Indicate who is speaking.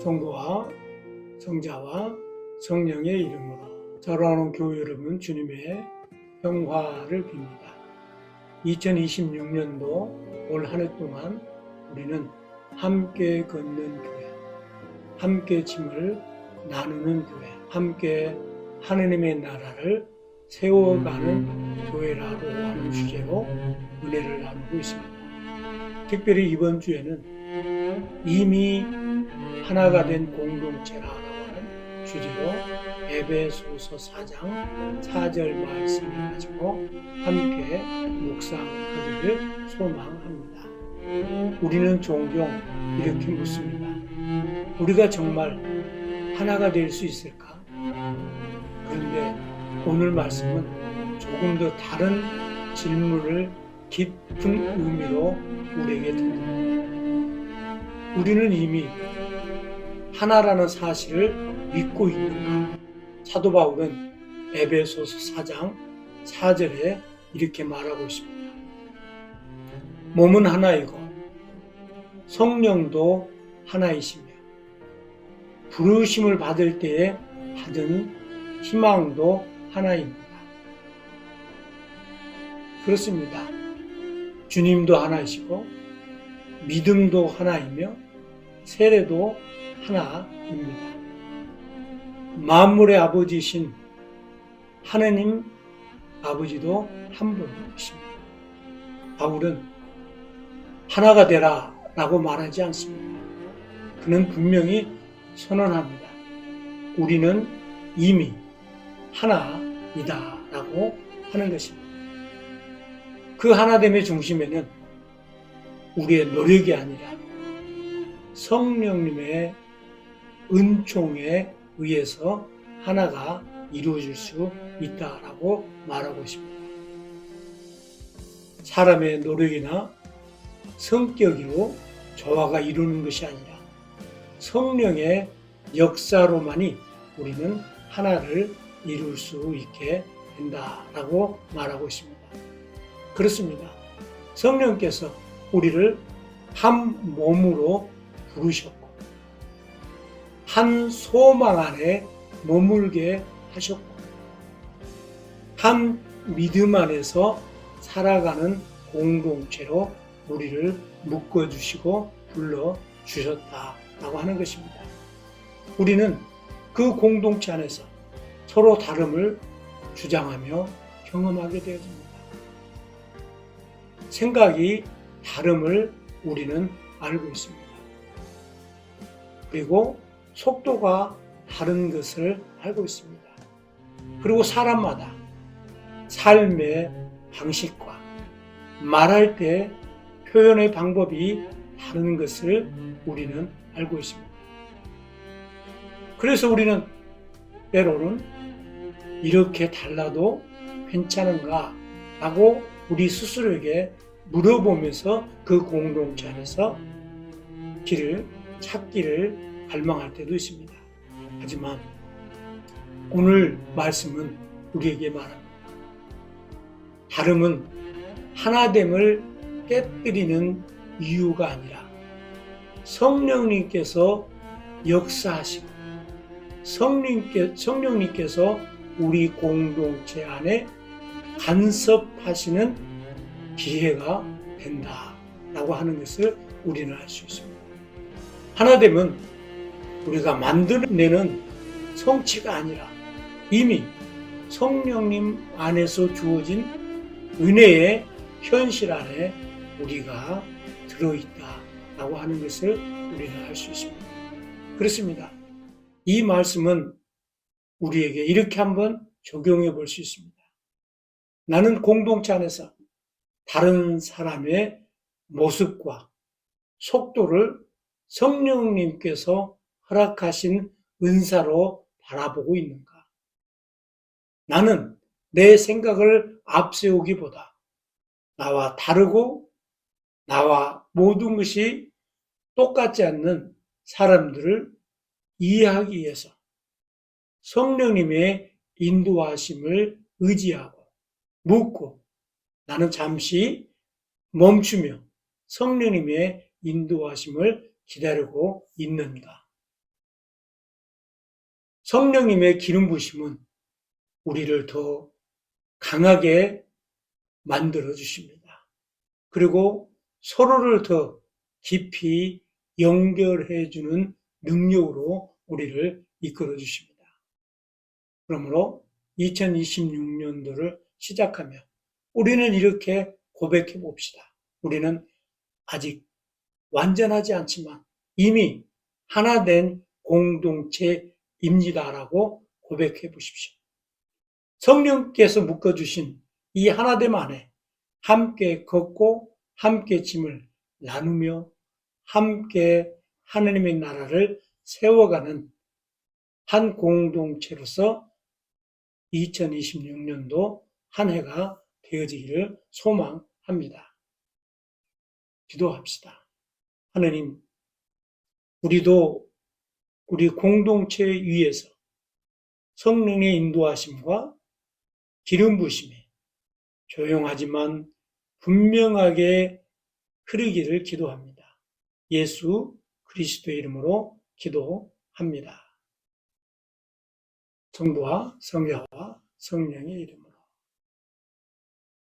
Speaker 1: 성부와 성자와 성령의 이름으로 사랑하는 교회 여러분 주님의 평화를 빕니다. 2026년도 올 한 해 동안 우리는 함께 걷는 교회, 함께 짐을 나누는 교회, 함께 하느님의 나라를 세워가는 교회라고 하는 주제로 은혜를 나누고 있습니다. 특별히 이번 주에는 이미 하나가 된 공동체라고 하는 주제로 에베소서 4장 4절 말씀을 가지고 함께 묵상하기를 소망합니다. 우리는 종종 이렇게 묻습니다. 우리가 정말 하나가 될 수 있을까? 그런데 오늘 말씀은 조금 더 다른 질문을 깊은 의미로 우리에게 던집니다. 우리는 이미 하나라는 사실을 믿고 있는가? 사도 바울은 에베소서 4장 4절에 이렇게 말하고 있습니다. 몸은 하나이고 성령도 하나이시며 부르심을 받을 때에 받은 희망도 하나입니다. 그렇습니다. 주님도 하나이시고 믿음도 하나이며 세례도 하나입니다. 만물의 아버지신 하느님 아버지도 한 분이십니다. 바울은 하나가 되라 라고 말하지 않습니다. 그는 분명히 선언합니다. 우리는 이미 하나이다 라고 하는 것입니다. 그 하나됨의 중심에는 우리의 노력이 아니라 성령님의 은총에 의해서 하나가 이루어질 수 있다라고 말하고 있습니다. 사람의 노력이나 성격으로 조화가 이루는 것이 아니라 성령의 역사로만이 우리는 하나를 이룰 수 있게 된다라고 말하고 있습니다. 그렇습니다. 성령께서 우리를 한 몸으로 부르셨고, 한 소망 안에 머물게 하셨고, 한 믿음 안에서 살아가는 공동체로 우리를 묶어주시고 불러주셨다라고 하는 것입니다. 우리는 그 공동체 안에서 서로 다름을 주장하며 경험하게 되어집니다. 생각이 다름을 우리는 알고 있습니다. 그리고 속도가 다른 것을 알고 있습니다. 그리고 사람마다 삶의 방식과 말할 때 표현의 방법이 다른 것을 우리는 알고 있습니다. 그래서 우리는 때로는 이렇게 달라도 괜찮은가? 라고 우리 스스로에게 물어보면서 그 공동체 안에서 길을 찾기를 갈망할 때도 있습니다. 하지만 오늘 말씀은 우리에게 말합니다. 다름은 하나됨을 깨뜨리는 이유가 아니라 성령님께서 역사하시고 성령께, 성령님께서 우리 공동체 안에 간섭하시는 기회가 된다라고 하는 것을 우리는 알 수 있습니다. 하나됨은 우리가 만들어내는 성취가 아니라 이미 성령님 안에서 주어진 은혜의 현실 안에 우리가 들어있다라고 하는 것을 우리는 알 수 있습니다. 그렇습니다. 이 말씀은 우리에게 이렇게 한번 적용해 볼 수 있습니다. 나는 공동체 안에서 다른 사람의 모습과 속도를 성령님께서 허락하신 은사로 바라보고 있는가? 나는 내 생각을 앞세우기보다 나와 다르고 나와 모든 것이 똑같지 않는 사람들을 이해하기 위해서 성령님의 인도하심을 의지하고 묻고 나는 잠시 멈추며 성령님의 인도하심을 기다리고 있는가? 성령님의 기름 부심은 우리를 더 강하게 만들어 주십니다. 그리고 서로를 더 깊이 연결해 주는 능력으로 우리를 이끌어 주십니다. 그러므로 2026년도를 시작하며 우리는 이렇게 고백해 봅시다. 우리는 아직 완전하지 않지만 이미 하나 된 공동체입니다라고 고백해 보십시오. 성령께서 묶어주신 이 하나됨 안에 함께 걷고 함께 짐을 나누며 함께 하나님의 나라를 세워가는 한 공동체로서 2026년도 한 해가 되어지기를 소망합니다. 기도합시다. 하나님, 우리도 우리 공동체 위에서 성령의 인도하심과 기름 부심에 조용하지만 분명하게 흐르기를 기도합니다. 예수 그리스도의 이름으로 기도합니다. 성부와 성자와 성령의 이름으로